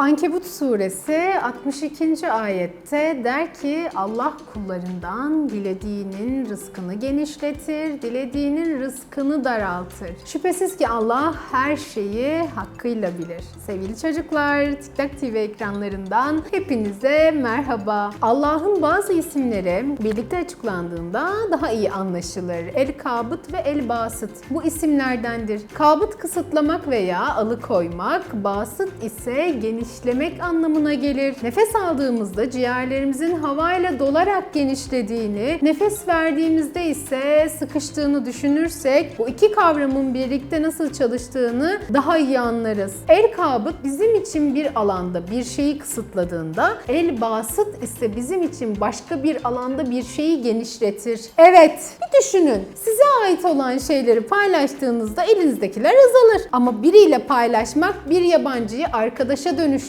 Ankebut suresi 62. ayette der ki Allah kullarından dilediğinin rızkını genişletir, dilediğinin rızkını daraltır. Şüphesiz ki Allah her şeyi hakkıyla bilir. Sevgili çocuklar, TikTok TV ekranlarından hepinize merhaba. Allah'ın bazı isimleri birlikte açıklandığında daha iyi anlaşılır. El Kabıt ve El Basıt bu isimlerdendir. Kabıt kısıtlamak veya alıkoymak, basıt ise genişlemek anlamına gelir. Nefes aldığımızda ciğerlerimizin havayla dolarak genişlediğini, nefes verdiğimizde ise sıkıştığını düşünürsek bu iki kavramın birlikte nasıl çalıştığını daha iyi anlarız. El kabıt bizim için bir alanda bir şeyi kısıtladığında, el basıt ise bizim için başka bir alanda bir şeyi genişletir. Evet, bir düşünün. Size ait olan şeyleri paylaştığınızda elinizdekiler azalır. Ama biriyle paylaşmak bir yabancıyı arkadaşa dönüştürür.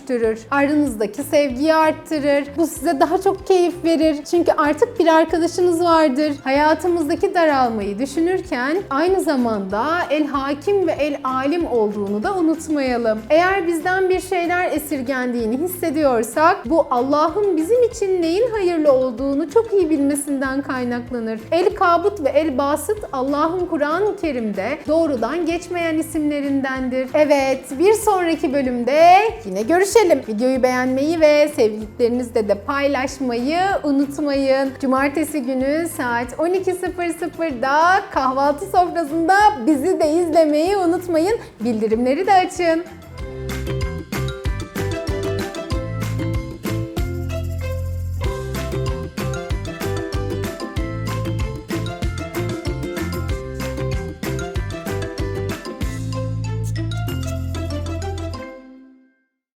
Aranızdaki sevgiyi arttırır. Bu size daha çok keyif verir. Çünkü artık bir arkadaşınız vardır. Hayatımızdaki daralmayı düşünürken aynı zamanda el hakim ve el alim olduğunu da unutmayalım. Eğer bizden bir şeyler esirgendiğini hissediyorsak bu Allah'ın bizim için neyin hayırlı olduğunu çok iyi bilmesinden kaynaklanır. El kabut ve el basıt Allah'ın Kur'an-ı Kerim'de doğrudan geçmeyen isimlerindendir. Evet, bir sonraki bölümde yine görüşelim. Videoyu beğenmeyi ve sevdiklerinizle de paylaşmayı unutmayın. Cumartesi günü saat 12.00'da kahvaltı sofrasında bizi de izlemeyi unutmayın. Bildirimleri de açın.